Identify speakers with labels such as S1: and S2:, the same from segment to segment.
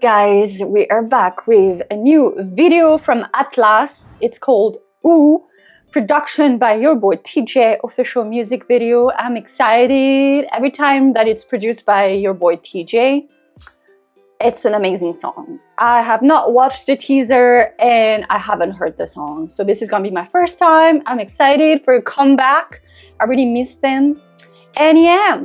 S1: guys, we are back with a new video from Atlas. It's called Ooh, production by your boy TJ, official music video. I'm excited every time that it's produced by your boy TJ. It's an amazing song. I have not watched the teaser and I haven't heard the song. So this is gonna be my first time. I'm excited for a comeback. I really miss them. And yeah,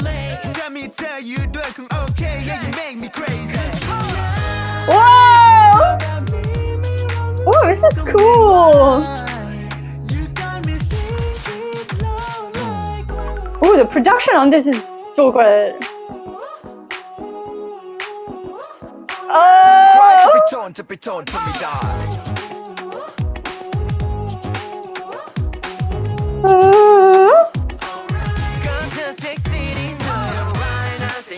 S2: sexy คืนนี้เหงาจัง I'm so lonely
S3: Tell me, tell you, do it, okay, yeah, you make me crazy.
S1: Whoa! Oh, this is cool.
S3: You got me thinking long like
S1: Oh, the production on this is so good. Oh!
S3: จะไปโจนจะไปโจนจะไม่ได้
S1: Oh,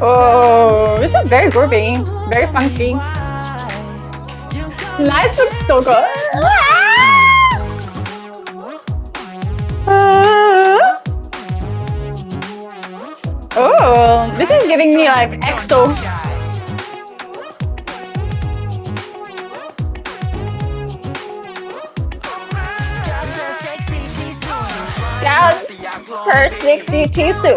S1: Oh,
S3: this
S1: is very groovy, very funky. Nice looks so good. Ah. Oh, this is giving me like EXO. her sexy
S3: tissue.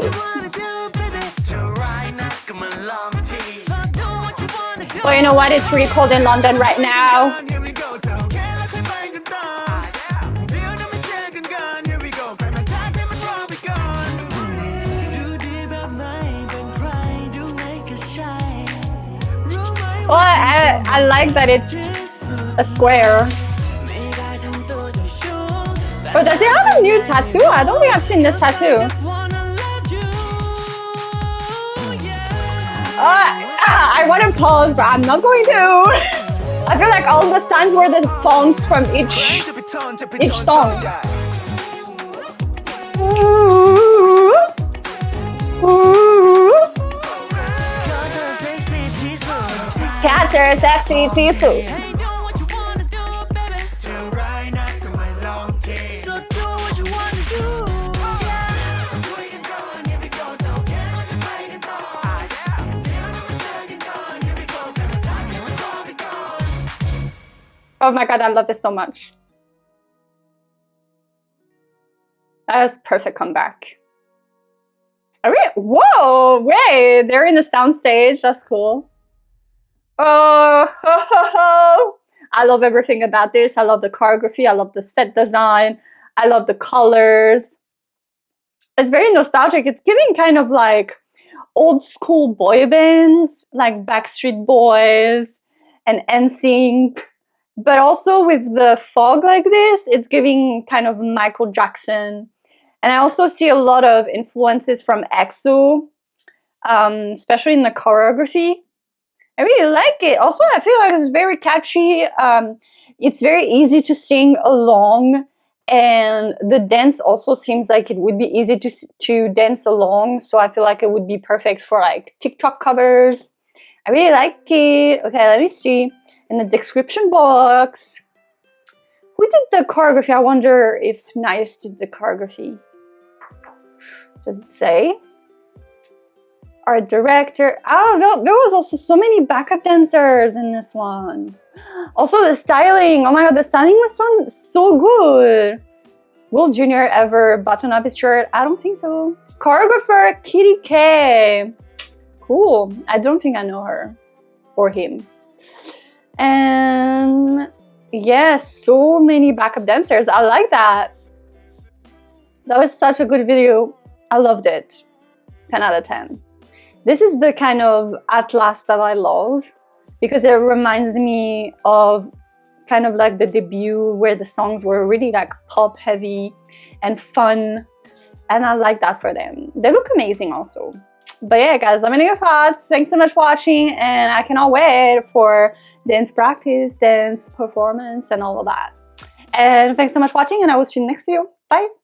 S1: Well, you know what? It's really cold in London right now. Well, I, I like that it's a square. Oh, does he have a new tattoo? I don't think I've seen this tattoo. Uh, I want to pause, but I'm not going to. I feel like all the signs were the fonts from each each song. Ooh. Cats are sexy,
S3: Tisu.
S1: Oh my god, I love this so much. That was perfect comeback. Are we? Whoa! Wait, they're in the soundstage. That's cool. Oh, ho, ho, ho. I love everything about this. I love the choreography. I love the set design. I love the colors. It's very nostalgic. It's giving kind of like old school boy bands, like Backstreet Boys and NSYNC but also with the fog like this, it's giving kind of Michael Jackson. And I also see a lot of influences from EXO, um, especially in the choreography. I really like it. Also, I feel like it's very catchy. Um, it's very easy to sing along, and the dance also seems like it would be easy to to dance along. So I feel like it would be perfect for like TikTok covers. I really like it. Okay, let me see in the description box. Who did the choreography? I wonder if Nias did the choreography. Does it say? Our director. Oh, there, was also so many backup dancers in this one. Also, the styling. Oh my god, the styling was so, so good. Will Jr. ever button up his shirt? I don't think so. Choreographer Kitty K. Cool. I don't think I know her or him. And yes, so many backup dancers. I like that. That was such a good video. I loved it. 10 out of 10. This is the kind of Atlas that I love because it reminds me of kind of like the debut where the songs were really like pop heavy and fun. And I like that for them. They look amazing also. But yeah, guys, let me know your thoughts. Thanks so much for watching, and I cannot wait for dance practice, dance performance, and all of that. And thanks so much for watching, and I will see you in the next video. Bye!